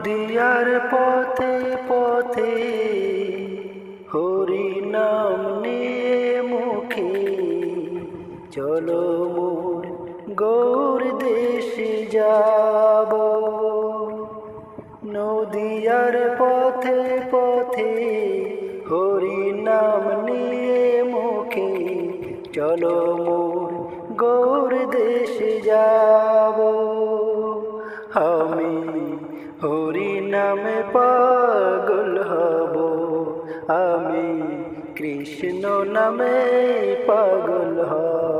নদিয়ার পথে পথে হরি নাম নিয়ে মুখে। চলো মোর গৌর দেশে যাব। নদিয়ার পথে পথে হরি নাম নিয়ে মুখে। চলো মোর গৌর দেশে যাব কৃষ্ণ নামে পাগল হব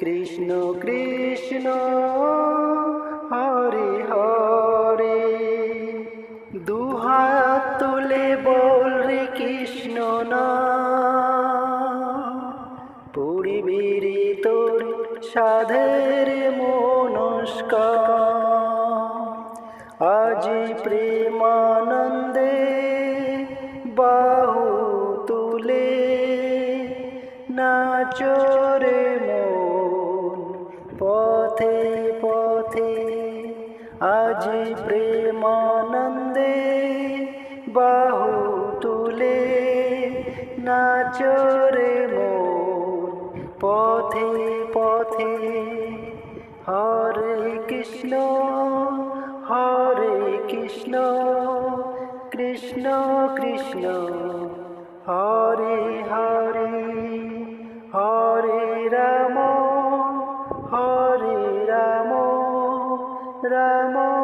কৃষ্ণ কৃষ্ণ, হরে হরে। দুহাত তুলে বল রে কৃষ্ণ না। পরিবেরে তোর সাধের মনস্কার। আজি প্রেমানন্দে বাহু তুলে নাচরে বাহু তুলে নাচরে মন পথে পথে। হরে কৃষ্ণ হরে কৃষ্ণ কৃষ্ণ কৃষ্ণ। হরে হরে হরে রাম হরে রাম রাম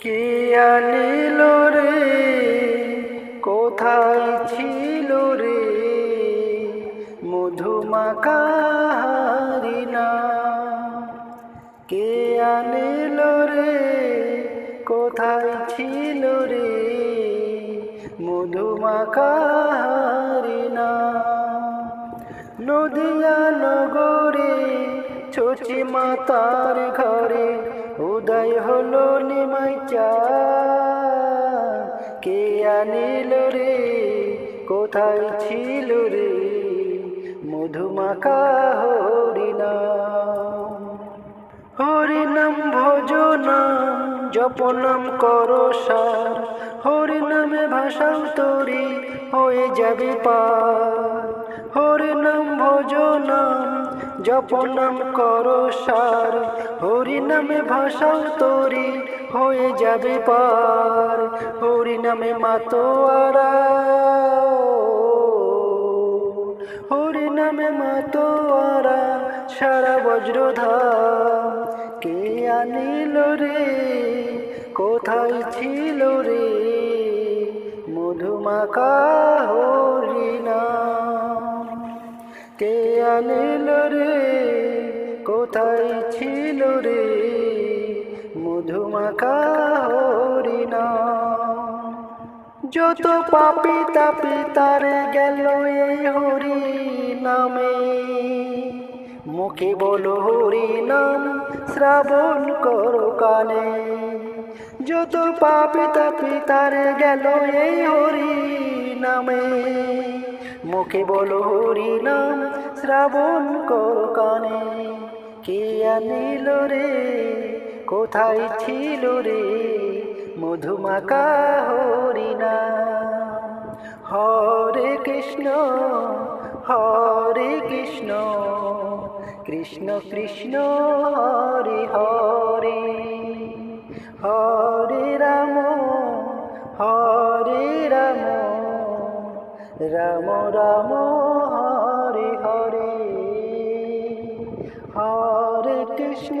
কে আনিল রে? কোথায় ছিল রে? মধুমাকারিনা কে আনিল রে? কোথায় ছিল রে? মধুমাকারিনা নদিয়া নগরে ছচি মাতার ঘরে, উদয় হলো নিমাই চা। কে আনিল রে, কোথায় ছিল রে? মধুমাকা হরিনা হরিনাম ভজনা জপনাম করো সার। হরিনামে ভাষাও তরি, হয়ে যাবে পার। হরিনাম ভজনাম জপনাম করো সার, হরিনামে ভাষাও তরি, হয়ে যাবে পার। হরিনামে মাতোয়ারা হরিনামে মাতোয়ারা সারা বজ্রধাম। কে আনিল রে, কোথায় ছিল রে? মধুমাকা হরিনাম। কে আনিল রে হরিনাম যত পাপি তাপি তারে গেল এই হরি নামে। মুখে বলো হরি নাম, শ্রাবণ করো কানে। যত পাপি তাপি তার গেল এই হরি নামে। মুখে বলো হরি নাম, শ্রাবণ করো কানে। কে আনিল রে কোথায় ছিল রে? মধুমাকা হরি নাম হরে কৃষ্ণ হরে কৃষ্ণ কৃষ্ণ কৃষ্ণ, হরে হরে। হরে রাম হরে রাম রাম রাম, হরে হরে। হরে কৃষ্ণ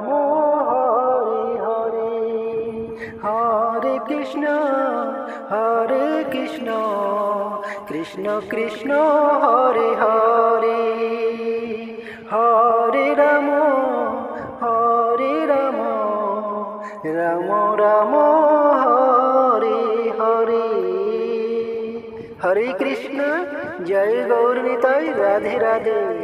রাম হরে হরে হরে কৃষ্ণ হরে কৃষ্ণ কৃষ্ণ কৃষ্ণ, হরে হরে হরে রাম হরে রাম রাম রাম, হরে হরে হরে কৃষ্ণ, জয় গৌর নিতাই রাধে রাধে।